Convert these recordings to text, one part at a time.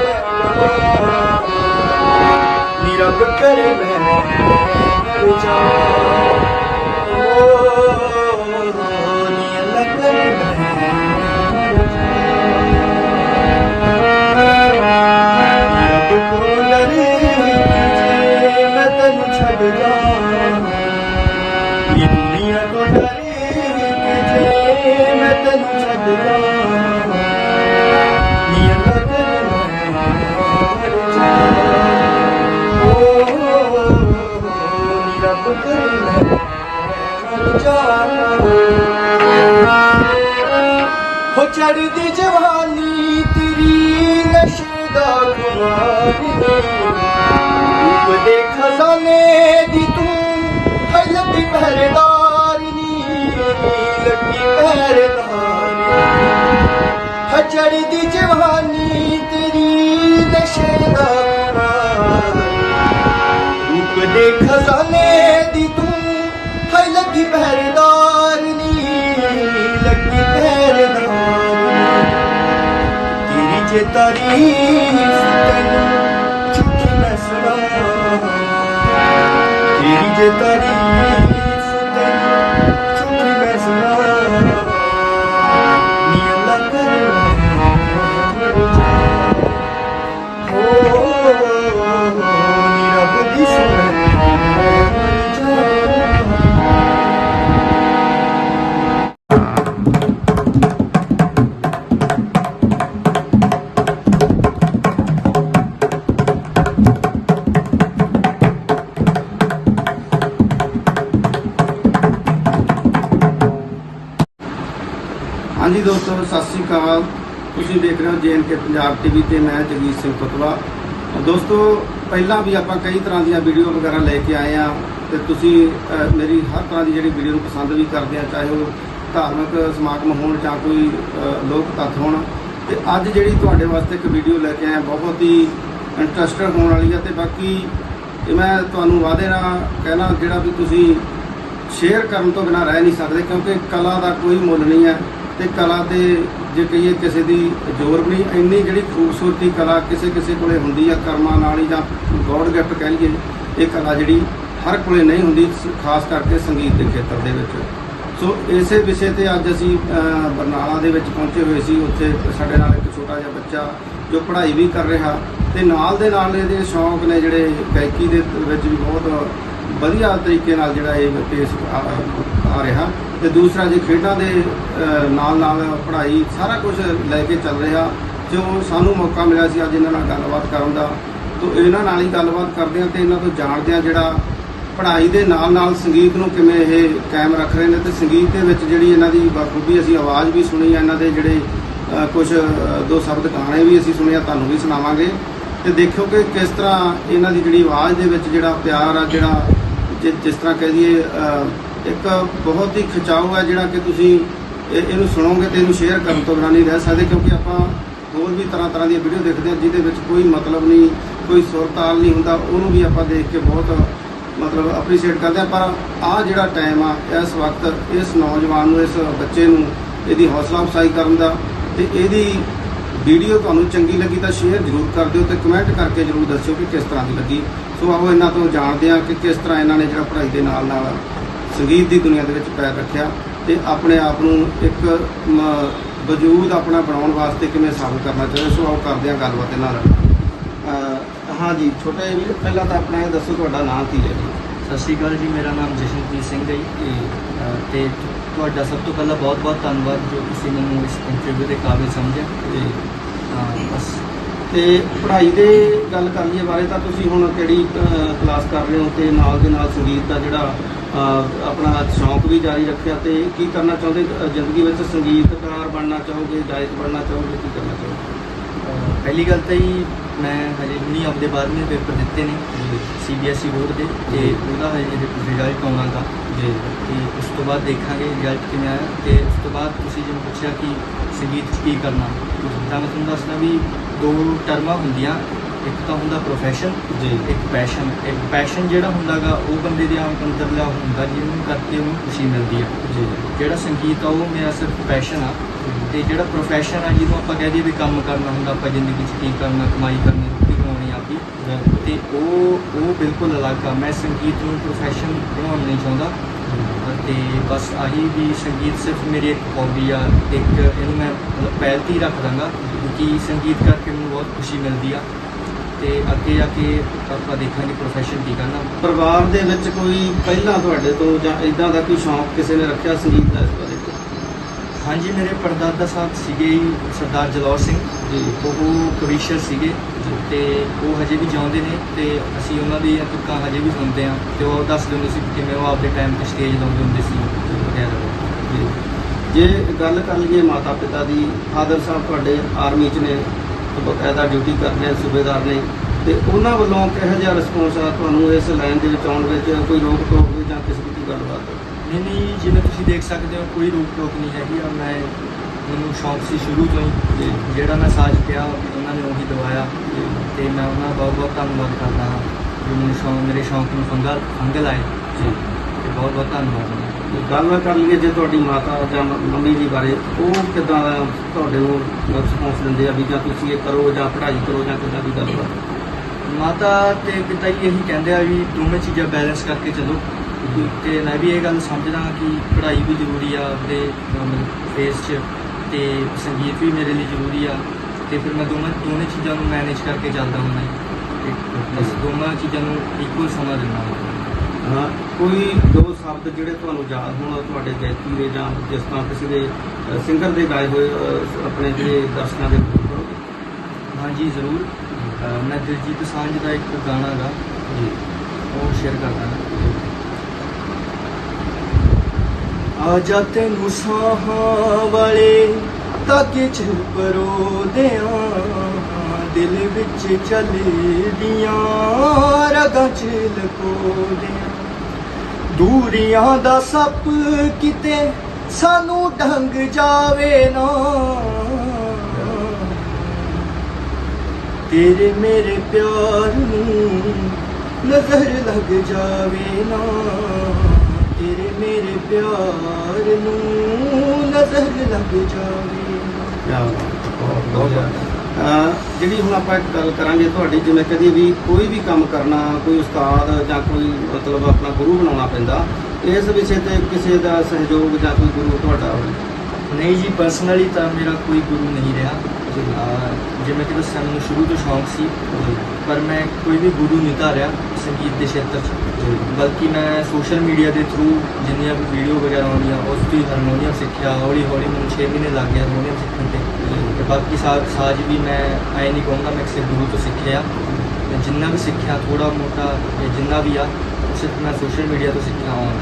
ਗਵਾ ਨੀ ਰੱਬ ਕਰੇ ਮੈਂ ਵਿਚਾਰ ਓ ਨੀ ਜੇ ਮੈਂ ਛੱਡ ਜਾਵਾਂ। ਇਹ ਡਰੇ ਕਿ ਜੇ ਮੈਂ ਤੈਨੂੰ ਛੱਡ ਜਾਵਾਂ। ਹੋ ਚੜਦੀ ਜਵਾਨੀ ਤੇਰੀ ਨਸ਼ੇ ਦਾ ਖੁਮਾਰੀ ਦੇ ਖਜ਼ਾਨੇ ਦੀ ਤੂੰ ਹੈ ਲੱਗੀ ਪਹਿਰੇਦਾਰੀ ਨੀ, ਲੱਗੀ ਪਹਿਰੇਦਾਰੀ ਹੈ। ਚੜਦੀ ਜਵਾਨੀ ਤੇਰੀ ਜੇ ਤਾਰੀਫ ਤੈਨੂੰ ਝੂਠੀ ਮੈਂ ਸੁਣਾ ਤੇਰੀ ਜੇ ਤਾਰੀਫ ਤੈਨੂੰ ਹਾਂਜੀ ਦੋਸਤੋ, ਸਤਿ ਸ੍ਰੀ ਅਕਾਲ। ਤੁਸੀਂ ਦੇਖ ਰਹੇ ਹੋ ਜੇਐਨਕੇ ਪੰਜਾਬ ਟੀਵੀ ਤੇ ਮੈਂ ਜਗਜੀਤ ਸਿੰਘ ਕੁਤਵਾ ਦੋਸਤੋ, ਪਹਿਲਾਂ ਵੀ ਆਪਾਂ ਕਈ ਤਰ੍ਹਾਂ ਦੀਆਂ ਵੀਡੀਓ ਵਗੈਰਾ ਲੈ ਕੇ ਆਏ ਆ ਤੇ ਤੁਸੀਂ ਮੇਰੀ ਹਰ ਤਰ੍ਹਾਂ ਦੀ ਜਿਹੜੀ ਵੀਡੀਓ ਨੂੰ ਪਸੰਦ ਵੀ ਕਰਦੇ ਆ, ਚਾਹੇ ਉਹ ਧਾਰਮਿਕ ਸਮਾਗਮ ਹੋਣ ਜਾਂ ਕੋਈ ਲੋਕ ਤੱਥ ਹੋਣ। ਤੇ ਅੱਜ ਜਿਹੜੀ ਤੁਹਾਡੇ ਵਾਸਤੇ ਇੱਕ ਵੀਡੀਓ ਲੈ ਕੇ ਆਇਆ ਬਹੁਤ ਹੀ ਇੰਟਰਸਟਡ ਹੋਣ ਵਾਲੀ ਆ ਤੇ ਬਾਕੀ ਇਹ ਮੈਂ ਤੁਹਾਨੂੰ ਵਾਅਦੇ ਨਾਲ ਕਹਿਣਾ, ਜਿਹੜਾ ਵੀ ਤੁਸੀਂ ਸ਼ੇਅਰ ਕਰਨ ਤੋਂ ਬਿਨਾਂ ਰਹਿ ਨਹੀਂ ਸਕਦੇ, ਕਿਉਂਕਿ ਕਲਾ ਦਾ ਕੋਈ ਮੁੱਲ ਨਹੀਂ ਹੈ। ਤੇ ਕਲਾ ਤੇ ਜੇ ਕਹੀਏ ਕਿਸੇ ਦੀ ਜ਼ੋਰ ਵੀ ਨਹੀਂ, ਇੰਨੀ ਜਿਹੜੀ ਖੂਬਸੂਰਤੀ ਕਲਾ ਕਿਸੇ ਕਿਸੇ ਕੋਲੇ ਹੁੰਦੀ ਆ, ਕਰਮਾਂ ਨਾਲ ਹੀ ਜਾਂ ਗੋਡ ਗਿਫਟ ਕਹਿ ਲਈਏ, ਇਹ ਕਲਾ ਜਿਹੜੀ ਹਰ ਕੋਲੇ ਨਹੀਂ ਹੁੰਦੀ ਖਾਸ ਕਰਕੇ ਸੰਗੀਤ ਦੇ ਖੇਤਰ ਦੇ ਵਿੱਚ। ਸੋ ਇਸੇ ਵਿਸ਼ੇ ਤੇ ਅੱਜ ਅਸੀਂ ਬਰਨਾਲਾ ਦੇ ਵਿੱਚ ਪਹੁੰਚੇ ਹੋਏ ਸੀ, ਉੱਥੇ ਸਾਡੇ ਨਾਲ ਇੱਕ ਛੋਟਾ ਜਿਹਾ ਬੱਚਾ ਜੋ ਪੜ੍ਹਾਈ ਵੀ ਕਰ ਰਿਹਾ ਤੇ ਨਾਲ ਦੇ ਨਾਲ ਇਹਦੇ ਸ਼ੌਂਕ ਨੇ ਜਿਹੜੇ ਗਾਇਕੀ ਦੇ ਵਿੱਚ ਵੀ ਬਹੁਤ ਵਧੀਆ ਤਰੀਕੇ ਨਾਲ ਜਿਹੜਾ ਇਹ ਪੇਸ਼ ਆ ਰਿਹਾ। ਤੇ ਦੂਸਰਾ ਜੇ ਖੇਡਾਂ ਦੇ ਨਾਲ ਨਾਲ ਪੜ੍ਹਾਈ ਸਾਰਾ ਕੁਝ ਲੈ ਕੇ ਚੱਲ ਰਿਹਾ। ਜੋ ਸਾਨੂੰ ਮੌਕਾ ਮਿਲਿਆ ਸੀ ਅੱਜ ਇਹਨਾਂ ਨਾਲ ਗੱਲਬਾਤ ਕਰਨ ਦਾ। ਤੋਂ ਇਹਨਾਂ ਨਾਲ ਹੀ ਗੱਲਬਾਤ ਕਰਦੇ ਹਾਂ ਤੇ ਇਹਨਾਂ ਤੋਂ ਜਾਣਦੇ ਹਾਂ ਜਿਹੜਾ ਪੜ੍ਹਾਈ ਦੇ ਨਾਲ ਨਾਲ ਸੰਗੀਤ ਨੂੰ ਕਿਵੇਂ ਇਹ ਕਾਇਮ ਰੱਖ ਰਹੇ ਨੇ। ਤੇ ਸੰਗੀਤ ਦੇ ਵਿੱਚ ਜਿਹੜੀ ਇਹਨਾਂ ਦੀ ਬਖੂਬੀ ਅਸੀਂ ਆਵਾਜ਼ ਵੀ ਸੁਣੀ ਆ, ਇਹਨਾਂ ਦੇ ਜਿਹੜੇ ਕੁਝ ਦੋ ਸ਼ਬਦ ਗਾਣੇ ਵੀ ਅਸੀਂ ਸੁਣੇ ਆ, ਤੁਹਾਨੂੰ ਵੀ ਸੁਣਾਵਾਂਗੇ। ਤੇ ਦੇਖਿਓ ਕਿ ਕਿਸ ਤਰ੍ਹਾਂ ਇਹਨਾਂ ਦੀ ਜਿਹੜੀ ਆਵਾਜ਼ ਦੇ ਵਿੱਚ ਜਿਹੜਾ ਪਿਆਰ ਆ, ਜਿਹੜਾ ਜਿ- ਜਿਸ ਤਰ੍ਹਾਂ ਕਹਿ ਦਈਏ ਇੱਕ ਬਹੁਤ ਹੀ ਖਿਚਾਓ ਹੈ ਜਿਹੜਾ ਕਿ ਤੁਸੀਂ ਇਹ- ਇਹਨੂੰ ਸੁਣੋਗੇ ਤੇ ਇਹਨੂੰ ਸ਼ੇਅਰ ਕਰਨ ਤੋਂ ਬਿਨਾਂ ਨਹੀਂ ਰਹਿ ਸਕਦੇ, ਕਿਉਂਕਿ ਆਪਾਂ ਹੋਰ ਵੀ ਤਰ੍ਹਾਂ ਤਰ੍ਹਾਂ ਦੀਆਂ ਵੀਡੀਓ ਦੇਖਦੇ ਹਾਂ, ਜਿਹਦੇ ਵਿੱਚ ਕੋਈ ਮਤਲਬ ਨਹੀਂ, ਕੋਈ ਸੁਰਤਾਲ ਨਹੀਂ ਹੁੰਦਾ, ਉਹਨੂੰ ਵੀ ਆਪਾਂ ਦੇਖ ਕੇ ਬਹੁਤ ਮਤਲਬ ਅਪਰੀਸ਼ੀਏਟ ਕਰਦੇ ਹਾਂ। ਪਰ ਆਹ ਜਿਹੜਾ ਟਾਈਮ ਆ, ਇਸ ਵਕਤ ਇਸ ਨੌਜਵਾਨ ਨੂੰ, ਇਸ ਬੱਚੇ ਨੂੰ ਇਹਦੀ ਹੌਸਲਾ ਅਫਸਾਈ ਕਰਨ ਦਾ ਤੇ ਇਹਦੀ ਵੀਡੀਓ ਤੁਹਾਨੂੰ ਚੰਗੀ ਲੱਗੀ ਤਾਂ ਸ਼ੇਅਰ ਜ਼ਰੂਰ ਕਰ ਦਿਓ ਤੇ ਕਮੈਂਟ ਕਰਕੇ ਜ਼ਰੂਰ ਦੱਸਿਓ ਕਿ ਕਿਸ ਤਰ੍ਹਾਂ ਦੀ ਲੱਗੀ। ਸੋ ਆਓ ਇਹਨਾਂ ਤੋਂ ਜਾਣਦੇ ਹਾਂ ਕਿ ਕਿਸ ਤਰ੍ਹਾਂ ਇਹਨਾਂ ਨੇ ਜਿਹੜਾ ਪੜ੍ਹਾਈ ਦੇ ਨਾਲ ਨਾਲ ਸੰਗੀਤ ਦੀ ਦੁਨੀਆ ਦੇ ਵਿੱਚ ਪੈਰ ਰੱਖਿਆ ਤੇ ਆਪਣੇ ਆਪ ਨੂੰ ਇੱਕ ਵਜੂਦ ਆਪਣਾ ਬਣਾਉਣ ਵਾਸਤੇ ਕਿਵੇਂ ਸਾਬਤ ਕਰਨਾ ਚਾਹੁੰਦੇ ਸੋ ਆਓ ਕਰਦੇ ਹਾਂ ਗੱਲਬਾਤ ਇਹਨਾਂ ਨਾਲ। ਅਹ ਹਾਂਜੀ ਛੋਟੇ ਵੀਰ ਪਹਿਲਾਂ ਤਾਂ ਆਪਣਾ ਇਹ ਦੱਸੋ ਤੁਹਾਡਾ ਨਾਮ ਕੀ ਹੈ ਜੀ? ਸਤਿ ਸ਼੍ਰੀ ਅਕਾਲ ਜੀ ਮੇਰਾ ਨਾਮ ਜਸ਼ਨਪ੍ਰੀਤ ਸਿੰਘ ਹੈ ਜੀ। ਤੇ ਤੁਹਾਡਾ ਸਭ ਤੋਂ ਪਹਿਲਾਂ ਬਹੁਤ-ਬਹੁਤ ਧੰਨਵਾਦ ਜੋ ਤੁਸੀਂ ਮੈਨੂੰ ਇਸ ਇੰਟਰਵਿਊ ਦੇ ਕਾਬਿਲ ਸਮਝਿਆ। ਤੇ ਬਸ। ਤੇ ਪੜ੍ਹਾਈ ਦੇ ਗੱਲ ਕਰ ਲਈਏ ਬਾਰੇ ਤਾਂ ਤੁਸੀਂ ਹੁਣ ਕਿਹੜੀ ਕਲਾਸ ਕਰ ਰਹੇ ਹੋ ਤੇ ਨਾਲ ਦੇ ਨਾਲ ਸੰਗੀਤ ਦਾ ਜਿਹੜਾ ਆਪਣਾ ਸ਼ੌਂਕ ਵੀ ਜਾਰੀ ਰੱਖਿਆ ਤੇ ਕੀ ਕਰਨਾ ਚਾਹੁੰਦੇ? ਜ਼ਿੰਦਗੀ ਵਿੱਚ ਸੰਗੀਤਕਾਰ ਬਣਨਾ ਚਾਹੋਗੇ, ਗਾਇਕ ਬਣਨਾ ਚਾਹੋਗੇ, ਕੀ ਕਰਨਾ ਚਾਹੋਗੇ? ਪਹਿਲੀ ਗੱਲ ਤਾਂ ਹੀ ਮੈਂ ਹਜੇ ਹੁਣੀ ਆਪਦੇ 12ਵੇਂ ਪੇਪਰ ਦਿੱਤੇ ਨੇ ਸੀਬੀਐਸਈ ਬੋਰਡ ਦੇ। ਤੇ ਉਹਦਾ ਹਜੇ ਰਿਜ਼ਲਟ ਆਉਣਾ ਗਾ ਜੀ ਤੇ ਉਸ ਤੋਂ ਬਾਅਦ ਦੇਖਾਂਗੇ ਰਿਜ਼ਲਟ ਕਿਵੇਂ ਆਇਆ। ਤੇ ਉਸ ਤੋਂ ਬਾਅਦ ਤੁਸੀਂ ਜਿਵੇਂ ਪੁੱਛਿਆ ਕਿ ਸੰਗੀਤ 'ਚ ਕੀ ਕਰਨਾ। ਤਾਂ ਮੈਂ ਤੁਹਾਨੂੰ ਦੱਸਦਾ ਵੀ ਦੋ ਟਰਮਾਂ ਹੁੰਦੀਆਂ। ਇੱਕ ਤਾਂ ਹੁੰਦਾ ਪ੍ਰੋਫੈਸ਼ਨ ਜੀ। ਇੱਕ ਪੈਸ਼ਨ ਇੱਕ ਪੈਸ਼ਨ ਜਿਹੜਾ ਹੁੰਦਾਗਾ ਉਹ ਬੰਦੇ ਦੇ ਆਮ ਅੰਦਰਲਾ ਹੁੰਦਾ ਜਿਹਨੂੰ ਕਰਕੇ ਉਹਨੂੰ ਖੁਸ਼ੀ ਮਿਲਦੀ ਆ। ਜੀ। ਜਿਹੜਾ ਸੰਗੀਤ ਆ ਉਹ ਮੇਰਾ ਸਿਰਫ ਪੈਸ਼ਨ ਆ। ਤੇ ਜਿਹੜਾ ਪ੍ਰੋਫੈਸ਼ਨ ਆ ਜਿਹਨੂੰ ਆਪਾਂ ਕਹਿ ਦਈਏ ਵੀ ਕੰਮ ਕਰਨਾ ਹੁੰਦਾ ਆਪਾਂ ਜ਼ਿੰਦਗੀ 'ਚ ਕੀ ਕਰਨਾ ਕਮਾਈ ਕਰਨੀ ਰੋਟੀ ਕਮਾਉਣੀ ਆਪੀ ਤੇ ਉਹ ਉਹ ਬਿਲਕੁਲ ਅਲੱਗ ਆ। ਮੈਂ ਸੰਗੀਤ ਨੂੰ ਪ੍ਰੋਫੈਸ਼ਨ ਬਣਾਉਣਾ ਨਹੀਂ ਚਾਹੁੰਦਾ। ਤੇ ਬਸ ਆਹੀ ਵੀ ਸੰਗੀਤ ਸਿਰਫ ਮੇਰੀ ਇੱਕ ਹੌਬੀ ਆ ਇੱਕ ਇਹਨੂੰ ਮੈਂ ਮਤਲਬ ਪਹਿਲ ਤੇ ਰੱਖ ਦਾਂਗਾ ਕਿਉਂਕਿ ਸੰਗੀਤ ਕਰਕੇ ਮੈਨੂੰ ਬਹੁਤ ਖੁਸ਼ੀ ਮਿਲਦੀ ਆ। ਤੇ ਅੱਗੇ ਜਾ ਕੇ ਆਪਾਂ ਦੇਖਾਂਗੇ ਪ੍ਰੋਫੈਸ਼ਨ ਕੀ ਕਰਨਾ। ਪਰਿਵਾਰ ਦੇ ਵਿੱਚ ਕੋਈ ਪਹਿਲਾਂ ਤੁਹਾਡੇ ਤੋਂ ਜਾਂ ਇਦਾਂ ਦਾ ਕੋਈ ਸ਼ੌਂਕ ਕਿਸੇ ਨੇ ਰੱਖਿਆ ਸੰਗੀਤ ਦਾ ਇਸ ਬਾਰੇ? ਹਾਂਜੀ ਮੇਰੇ ਪੜਦਾਦਾ ਸਾਹਿਬ ਸੀਗੇ ਸਰਦਾਰ ਜਲੌਰ ਸਿੰਘ। ਜੀ। ਉਹ ਕਵੀਸ਼ਰ ਸੀਗੇ ਤੇ ਉਹ ਹਜੇ ਵੀ ਜਿਉਂਦੇ ਨੇ ਤੇ ਅਸੀਂ ਉਹਨਾਂ ਦੀਆਂ ਤੁਕਾਂ ਹਜੇ ਵੀ ਸੁਣਦੇ ਆ ਤੇ ਉਹ ਦੱਸਦੇ ਹੁੰਦੇ ਸੀ ਕਿ ਕਿਵੇਂ ਉਹ ਆਪਦੇ ਟਾਈਮ ਤੇ ਸਟੇਜ ਲਾਉਂਦੇ ਹੁੰਦੇ ਸੀ ਵਗੈਰਾ। ਜੀ। ਜੇ ਗੱਲ ਕਰ ਲਈਏ ਮਾਤਾ ਪਿਤਾ ਦੀ ਫਾਦਰ ਸਾਹਿਬ ਤੁਹਾਡੇ ਆਰਮੀ 'ਚ ਨੇ ਬਕਾਇਦਾ ਡਿਊਟੀ ਕਰਦੇ ਆ ਸੂਬੇਦਾਰ ਨੇ ਤੇ ਉਹਨਾਂ ਵੱਲੋਂ ਕਿਹੋ ਜਿਹਾ ਰਿਸਪੌਂਸ ਆ ਤੁਹਾਨੂੰ ਇਸ ਲਾਈਨ ਦੇ ਵਿੱਚ ਆਉਣ ਵਿੱਚ? ਕੋਈ ਰੋਕ ਟੋਕ ਜਾਂ ਕਿਸੇ ਦੀ ਗੱਲਬਾਤ? ਨਹੀਂ ਨਹੀਂ ਜਿਵੇਂ ਤੁਸੀਂ ਦੇਖ ਸਕਦੇ ਹੋ ਕੋਈ ਰੋਕ ਟੋਕ ਨਹੀਂ ਹੈਗੀ। ਆ ਮੈਂ ਮੈਨੂੰ ਸ਼ੌਂਕ ਸੀ ਸ਼ੁਰੂ ਤੋਂ ਹੀ। ਜਿਹੜਾ ਮੈਂ ਸਾਜ਼ ਕਿਹਾ ਉਹਨਾਂ ਨੇ ਉਹੀ ਦਵਾਇਆ। ਤੇ ਮੈਂ ਉਹਨਾਂ ਦਾ ਬਹੁਤ ਬਹੁਤ ਧੰਨਵਾਦ ਕਰਦਾ ਹਾਂ। ਜੋ ਮੈਨੂੰ ਸ਼ੌਂਕ ਮੇਰੇ ਸ਼ੌਂਕ ਨੂੰ ਫੰਗਲ ਫੰਗਲ ਆਏ। ਜੀ। ਤੇ ਬਹੁਤ ਬਹੁਤ ਧੰਨਵਾਦ। ਗੱਲ ਕਰ ਲਈਏ ਜੇ ਤੁਹਾਡੀ ਮਾਤਾ ਜਾਂ ਮੰਮੀ ਜੀ ਬਾਰੇ, ਉਹ ਕਿਦਾਂ ਦਾ ਤੁਹਾਡੇ ਨੂੰ ਰਿਸਪੌਂਸ ਦਿੰਦੇ ਆ ਵੀ ਜਾਂ ਤੁਸੀਂ ਇਹ ਕਰੋ ਜਾਂ ਪੜ੍ਹਾਈ ਕਰੋ ਜਾਂ ਕਿੱਦਾਂ ਦੀ ਗੱਲਬਾਤ ਮਾਤਾ ਤੇ ਪਿਤਾ ਜੀ ਇਹੀ ਕਹਿੰਦੇ ਆ ਵੀ ਦੋਵੇਂ ਚੀਜ਼ਾਂ ਬੈਲੈਂਸ ਕਰਕੇ ਚੱਲੋ। ਤੇ ਮੈਂ ਵੀ ਇਹ ਗੱਲ ਸਮਝਦਾ ਕਿ ਪੜ੍ਹਾਈ ਵੀ ਜ਼ਰੂਰੀ ਆ ਆਪਣੇ ਫੇਸ 'ਚ ਤੇ ਸੰਗੀਤ ਵੀ ਮੇਰੇ ਲਈ ਜ਼ਰੂਰੀ ਆ। ਤੇ ਫਿਰ ਮੈਂ ਦੋਵਾਂ ਦੋਨੇ ਚੀਜ਼ਾਂ ਨੂੰ ਮੈਨੇਜ ਕਰਕੇ ਚੱਲਦਾ ਹੁੰਦਾ ਤੇ ਬਸ ਦੋਨਾਂ ਚੀਜ਼ਾਂ ਨੂੰ ਇਕੁਅਲ ਸਮਾਂ ਦਿੰਦਾ ਹਾਂ। ਹਾਂ ਕੋਈ ਦੋ ਸ਼ਬਦ ਜਿਹੜੇ ਤੁਹਾਨੂੰ ਯਾਦ ਹੋਣ ਤੁਹਾਡੇ ਗਾਇਕੀ ਦੇ ਜਾਂ ਜਿਸ ਤਰ੍ਹਾਂ ਕਿਸੇ ਦੇ ਸਿੰਗਰ ਦੇ ਗਾਏ ਹੋਏ ਆਪਣੇ ਜਿਹੜੇ ਦਰਸ਼ਕਾਂ ਦੇ ਕਰੋਗੇ ਹਾਂਜੀ ਜ਼ਰੂਰ। ਅਹ ਮੈਂ ਦਿਲਜੀਤ ਦੋਸਾਂਝ ਦਾ ਇੱਕ ਗਾਣਾ ਗਾ। ਜੀ। ਉਹ ਸ਼ੇਅਰ ਕਰਦਾ ਹਾਂ। ਆ ਜਾ ਤੈਨੂੰ ਸਾਹਾਂ ਵਾਲੇ ਤਾਕੇ ਚ ਪਰੋ ਦਿਆਂ ਦਿਲ ਵਿੱਚ ਚੱਲਦੀਆਂ ਰਗਾਂ ਚ ਲਕੋ ਦਿਆਂ ਦੂਰੀਆਂ ਦਾ ਸੱਪ ਕਿਤੇ ਸਾਨੂੰ ਢੰਗ ਜਾਵੇ ਨਾ। ਤੇਰੇ ਮੇਰੇ ਪਿਆਰ ਨੂੰ ਨਜ਼ਰ ਲੱਗ ਜਾਵੇ ਨਾ। ਤੇਰੇ ਮੇਰੇ ਪਿਆਰ ਨੂੰ ਨਜ਼ਰ ਲੱਗ ਜਾਵੇ ਨਾ। ਕਿਆ ਜਿਹੜੀ ਹੁਣ ਆਪਾਂ ਇੱਕ ਗੱਲ ਕਰਾਂਗੇ ਤੁਹਾਡੀ ਜਿਵੇਂ ਕਦੀ ਵੀ ਕੋਈ ਵੀ ਕੰਮ ਕਰਨਾ ਕੋਈ ਉਸਤਾਦ ਜਾਂ ਕੋਈ ਮਤਲਬ ਆਪਣਾ ਗੁਰੂ ਬਣਾਉਣਾ ਪੈਂਦਾ ਇਸ ਵਿਸ਼ੇ ਤੇ ਕਿਸੇ ਦਾ ਸਹਿਯੋਗ ਜਾਂ ਕੋਈ ਗੁਰੂ ਤੁਹਾਡਾ ਹੋਵੇ? ਨਹੀਂ ਜੀ ਪਰਸਨਲੀ ਤਾਂ ਮੇਰਾ ਕੋਈ ਗੁਰੂ ਨਹੀਂ ਰਿਹਾ। ਜਿਵੇਂ ਕਿ ਦੱਸਿਆ ਮੈਨੂੰ ਸ਼ੁਰੂ ਤੋਂ ਸ਼ੌਂਕ ਸੀ ਪਰ ਮੈਂ ਕੋਈ ਵੀ ਗੁਰੂ ਨਹੀਂ ਧਾਰਿਆ ਸੰਗੀਤ ਦੇ ਖੇਤਰ 'ਚ। ਬਲਕਿ ਮੈਂ ਸੋਸ਼ਲ ਮੀਡੀਆ ਦੇ ਥਰੂ ਜਿੰਨੀਆਂ ਵੀ ਵੀਡੀਓ ਵਗੈਰਾ ਆਉਂਦੀਆਂ ਉਸ ਤੋਂ ਹੀ ਹਾਰਮੋਨੀਅਮ ਸਿੱਖਿਆ ਹੌਲੀ ਹੌਲੀ ਮੈਨੂੰ 6 ਮਹੀਨੇ ਲੱਗ ਗਏ ਹਾਰਮੋਨੀਅਮ ਸਿੱਖਣ ਤੇ। ਬਾਕੀ ਸਾਜ਼ ਸਾਜ਼ ਵੀ ਮੈਂ ਐ ਨਹੀਂ ਕਹੂੰਗਾ ਮੈਂ ਕਿਸੇ ਗੁਰੂ ਤੋਂ ਸਿੱਖਿਆ। ਮੈਂ ਜਿੰਨਾ ਵੀ ਸਿੱਖਿਆ ਥੋੜਾ ਮੋਟਾ ਜਾਂ ਜਿੰਨਾ ਵੀ ਆ ਉਹ ਸਿਰਫ ਮੈਂ ਸੋਸ਼ਲ ਮੀਡੀਆ ਤੋਂ ਸਿੱਖਿਆ ਹਾਂ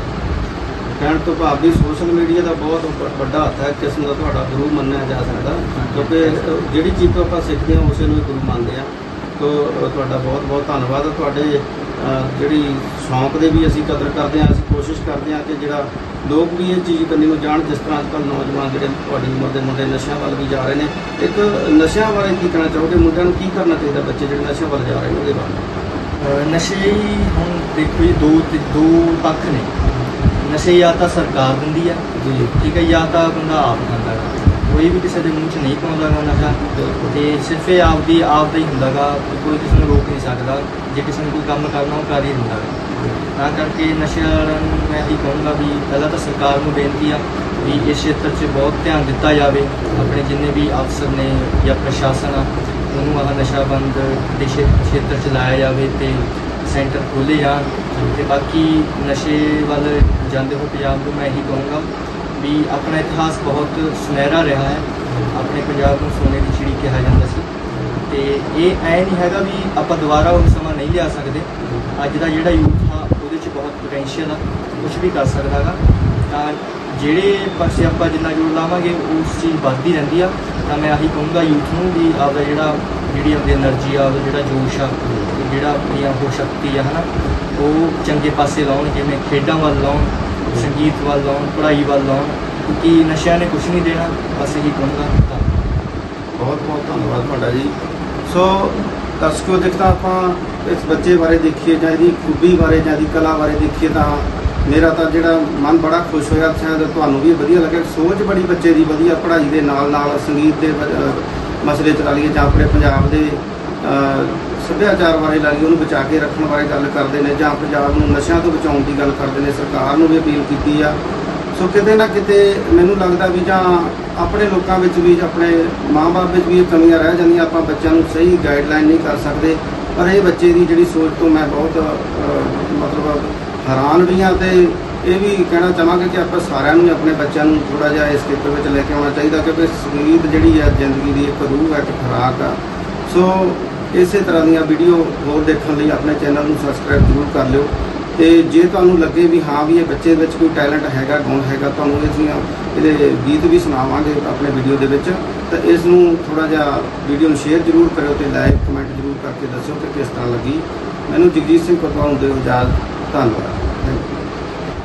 ਕਹਿਣ ਤੋਂ ਭਾਵ ਵੀ ਸੋਸ਼ਲ ਮੀਡੀਆ ਦਾ ਬਹੁਤ ਵ- ਵੱਡਾ ਹੱਥ ਹੈ ਕਿਸਮ ਦਾ ਤੁਹਾਡਾ ਗੁਰੂ ਮੰਨਿਆ ਜਾ ਸਕਦਾ। ਕਿਉਂਕਿ ਅ, ਜਿਹੜੀ ਚੀਜ਼ ਤੋਂ ਆਪਾਂ ਸਿੱਖਦੇ ਹਾਂ ਉਸੇ ਨੂੰ ਹੀ ਗੁਰੂ ਮੰਨਦੇ ਆ ਤੋ ਅ, ਤੁਹਾਡਾ ਬਹੁਤ ਬਹੁਤ ਧੰਨਵਾਦ ਤੁਹਾਡੇ ਜਿਹੜੀ ਸ਼ੌਂਕ ਦੇ ਵੀ ਅਸੀਂ ਕਦਰ ਕਰਦੇ ਹਾਂ ਅਸੀਂ ਕੋਸ਼ਿਸ਼ ਕਰਦੇ ਹਾਂ ਕਿ ਜਿਹੜਾ ਲੋਕ ਵੀ ਇਹ ਚੀਜ਼ ਕਰਨੀ ਨੂੰ ਜਾਣ ਜਿਸ ਤਰ੍ਹਾਂ ਅੱਜਕੱਲ ਨੌਜਵਾਨ ਜਿਹੜੇ ਤੁਹਾਡੀ ਉਮਰ ਦੇ ਮੁੰਡੇ ਨਸ਼ਿਆਂ ਵੱਲ ਵੀ ਜਾ ਰਹੇ ਨੇ। ਇੱਕ ਨਸ਼ਿਆਂ ਬਾਰੇ ਕੀ ਕਹਿਣਾ ਚਾਹੋਗੇ? ਮੁੰਡਿਆਂ ਨੂੰ ਕੀ ਕਰਨਾ ਚਾਹੀਦਾ ਬੱਚੇ ਜਿਹੜੇ ਨਸ਼ਿਆਂ ਵੱਲ ਜਾ ਰਹੇ ਨੇ ਉਹਦੇ ਬਾਰੇ ਨਸ਼ੇ ਹੀ ਹੁਣ ਦੇਖੋ ਜੀ ਦੋ ਦੋ ਪੱਖ ਨੇ। ਨਸ਼ੇ ਜਾਂ ਤਾਂ ਸਰਕਾਰ ਦਿੰਦੀ ਆ ਜੀ। ਠੀਕ ਹੈ ਜਾਂ ਤਾਂ ਬੰਦਾ ਆਪ ਖਾਂਦਾ ਗਾ ਕੋਈ ਵੀ ਕਿਸੇ ਦੇ ਮੂੰਹ 'ਚ ਨਹੀਂ ਪਾਉਂਦਾ ਗਾ ਨਸ਼ਾ ਤੇ ਸਿਰਫ ਇਹ ਆਪਦੀ ਆਪ ਦਾ ਹੀ ਹੁੰਦਾ ਗਾ ਕੋਈ ਕਿਸੇ ਨੂੰ ਰੋਕ ਨਹੀਂ ਸਕਦਾ, ਜੇ ਕਿਸੇ ਨੂੰ ਕੋਈ ਕੰਮ ਕਰਨਾ, ਉਹ ਕਰ ਹੀ ਦਿੰਦਾ ਗਾ। ਤਾਂ ਕਰਕੇ ਨਸ਼ੇ ਵਾਲਿਆਂ ਨੂੰ ਮੈਂ ਇਹੀ ਕਹੂੰਗਾ ਵੀ ਪਹਿਲਾਂ ਤਾਂ ਸਰਕਾਰ ਨੂੰ ਬੇਨਤੀ ਆ ਵੀ ਇਸ ਖੇਤਰ 'ਚ ਬਹੁਤ ਧਿਆਨ ਦਿੱਤਾ ਜਾਵੇ, ਆਪਣੇ ਜਿੰਨੇ ਵੀ ਅਫਸਰ ਨੇ ਜਾਂ ਪ੍ਰਸ਼ਾਸਨ ਆ, ਉਹਨੂੰ ਆਹ ਨਸ਼ਾ ਬੰਦ ਦੇ ਖੇ- ਖੇਤਰ 'ਚ ਲਾਇਆ ਜਾਵੇ ਤੇ ਸੈਂਟਰ ਖੋਲ੍ਹੇ ਜਾਣ। ਤੇ ਬਾਕੀ ਨਸ਼ੇ ਵੱਲ ਜਾਂਦੇ ਹੋ ਪੰਜਾਬ ਨੂੰ ਮੈਂ ਇਹੀ ਕਹੂੰਗਾ ਵੀ ਆਪਣਾ ਇਤਿਹਾਸ ਬਹੁਤ ਸੁਨਹਿਰਾ ਰਿਹਾ ਹੈ। ਆਪਣੇ ਪੰਜਾਬ ਨੂੰ ਸੋਨੇ ਦੀ ਚਿੜੀ ਕਿਹਾ ਜਾਂਦਾ ਸੀ। ਤੇ ਇਹ ਐ ਨਹੀਂ ਹੈਗਾ ਵੀ ਆਪਾਂ ਦੁਬਾਰਾ ਉਹ ਸਮਾਂ ਨਹੀਂ ਲਿਆ ਸਕਦੇ। ਅੱਜ ਦਾ ਜਿਹੜਾ ਯੂਥ ਆ, ਉਹਦੇ 'ਚ ਬਹੁਤ ਪੋਟੈਂਸ਼ੀਅਲ ਆ। ਕੁਝ ਵੀ ਕਰ ਸਕਦਾ ਹੈਗਾ। ਤਾਂ ਜਿਹੜੇ ਪਾਸੇ ਆਪਾਂ ਜਿੰਨਾ ਜੋਰ ਲਾਵਾਂਗੇ, ਉਸ ਚੀਜ਼ ਵੱਧਦੀ ਰਹਿੰਦੀ ਆ। ਤਾਂ ਮੈਂ ਆਹੀ ਕਹੂੰਗਾ ਯੂਥ ਨੂੰ ਵੀ ਆਪਦਾ ਜਿਹੜਾ, ਜਿਹੜੀ ਆਪਣੀ એનર્ਜੀ ਆ ਉਹਦਾ ਜਿਹੜਾ ਜੋਸ਼ ਆ, ਜਿਹੜਾ ਆਪਣੀ ਆਪੋ ਸ਼ਕਤੀ ਆ, ਹਨਾ, ਉਹ ਚੰਗੇ ਪਾਸੇ ਲਾਉਣ, ਜਿਵੇਂ ਖੇਡਾਂ ਵੱਲ ਲਾਉਣ। ਸੰਗੀਤ ਵੱਲ ਲਾਉਣ ਪੜ੍ਹਾਈ ਵੱਲ ਲਾਉਣ ਕਿਉਂਕਿ ਨਸ਼ਿਆਂ ਨੇ ਕੁਝ ਨਹੀਂ ਦੇਣਾ, ਬਸ ਇਹੀ ਕਹੂੰਗਾ ਬਹੁਤ ਬਹੁਤ ਧੰਨਵਾਦ ਤੁਹਾਡਾ ਜੀ। ਸੋ ਦਰਸ਼ਕੋ ਦੇਖਦਾ ਆਪਾਂ ਇਸ ਬੱਚੇ ਬਾਰੇ ਦੇਖੀਏ ਜਾਂ ਇਹਦੀ ਖੂਬੀ ਬਾਰੇ ਜਾਂ ਇਹਦੀ ਕਲਾ ਬਾਰੇ ਦੇਖੀਏ ਤਾਂ ਮੇਰਾ ਤਾਂ ਜਿਹੜਾ ਮਨ ਬੜਾ ਖੁਸ਼ ਹੋਇਆ। ਸ਼ਾਇਦ ਤੁਹਾਨੂੰ ਵੀ ਵਧੀਆ ਲੱਗਿਆ। ਸੋਚ ਬੜੀ ਬੱਚੇ ਦੀ ਵਧੀਆ ਪੜ੍ਹਾਈ ਦੇ ਨਾਲ ਨਾਲ ਸੰਗੀਤ ਦੇ ਮਸਲੇ ਚਲਾ ਲਈਏ ਜਾਂ ਆਪਣੇ ਪੰਜਾਬ ਦੇ ਸੱਭਿਆਚਾਰ ਬਾਰੇ ਲਾ ਉਹਨੂੰ ਬਚਾ ਕੇ ਰੱਖਣ ਬਾਰੇ ਗੱਲ ਕਰਦੇ ਨੇ ਜਾਂ ਪੰਜਾਬ ਨੂੰ ਨਸ਼ਿਆਂ ਤੋਂ ਬਚਾਉਣ ਦੀ ਗੱਲ ਕਰਦੇ ਨੇ, ਸਰਕਾਰ ਨੂੰ ਵੀ ਅਪੀਲ ਕੀਤੀ ਆ। ਸੋ ਕਿਤੇ ਨਾ ਕਿਤੇ ਮੈਨੂੰ ਲੱਗਦਾ ਵੀ ਜਾਂ ਆਪਣੇ ਲੋਕਾਂ ਵਿੱਚ ਵੀ, ਆਪਣੇ ਮਾਂ-ਬਾਪ ਵਿੱਚ ਵੀ ਇਹ ਕਮੀਆਂ ਰਹਿ ਜਾਂਦੀਆਂ, ਆਪਾਂ ਬੱਚਿਆਂ ਨੂੰ ਸਹੀ ਗਾਈਡਲਾਈਨ ਨਹੀਂ ਕਰ ਸਕਦੇ। ਪਰ ਇਹ ਬੱਚੇ ਦੀ ਜਿਹੜੀ ਸੋਚ ਤੋਂ ਮੈਂ ਬਹੁਤ ਮਤਲਬ ਹੈਰਾਨ ਵੀ ਹਾਂ ਤੇ ਇਹ ਵੀ ਕਹਿਣਾ ਚਾਹਾਂਗਾ ਕਿ ਆਪਾਂ ਸਾਰਿਆਂ ਨੂੰ ਆਪਣੇ ਬੱਚਿਆਂ ਨੂੰ ਥੋੜਾ ਜਿਹਾ ਇਸ ਖੇਤਰ ਵਿੱਚ ਲੈ ਕੇ ਆਉਣਾ ਚਾਹੀਦਾ ਕਿਉਂਕਿ ਸੰਗੀਤ ਜਿਹੜੀ ਹੈ ਜ਼ਿੰਦਗੀ ਦੀ ਇੱਕ ਰੂਹ ਹੈ, ਇੱਕ ਖੁਰਾਕ ਆ। ਸੋ ਇਸੇ ਤਰ੍ਹਾਂ ਦੀਆਂ ਵੀਡੀਓ ਹੋਰ ਦੇਖਣ ਲਈ ਆਪਣੇ ਚੈਨਲ ਨੂੰ ਸਬਸਕ੍ਰਾਈਬ ਜ਼ਰੂਰ ਕਰ ਲਿਓ। ਤੇ ਜੇ ਤੁਹਾਨੂੰ ਲੱਗੇ ਵੀ ਹਾਂ ਵੀ ਇਹ ਬੱਚੇ ਵਿੱਚ ਕੋਈ ਟੈਲੈਂਟ ਹੈਗਾ, ਗੁਣ ਹੈਗਾ, ਤੁਹਾਨੂੰ ਇਸ ਦੀਆਂ ਇਹਦੇ ਗੀਤ ਵੀ ਸੁਣਾਵਾਂਗੇ ਆਪਣੇ ਵੀਡੀਓ ਦੇ ਵਿੱਚ, ਤਾਂ ਇਸ ਨੂੰ ਥੋੜਾ ਜਿਹਾ ਵੀਡੀਓ ਨੂੰ ਸ਼ੇਅਰ ਜ਼ਰੂਰ ਕਰਿਓ ਤੇ ਲਾਈਕ ਕਮੈਂਟ ਜ਼ਰੂਰ ਕਰਕੇ ਦੱਸਿਓ ਕਿ ਕਿਸ ਤਰ੍ਹਾਂ ਲੱਗੀ। ਮੈਨੂੰ ਜਗਜੀਤ ਸਿੰਘ ਕੋਤਵਾਲ ਨੂੰ ਦਿਓ ਇਜਾਜ਼ਤ। ਧੰਨਵਾਦ। Thank you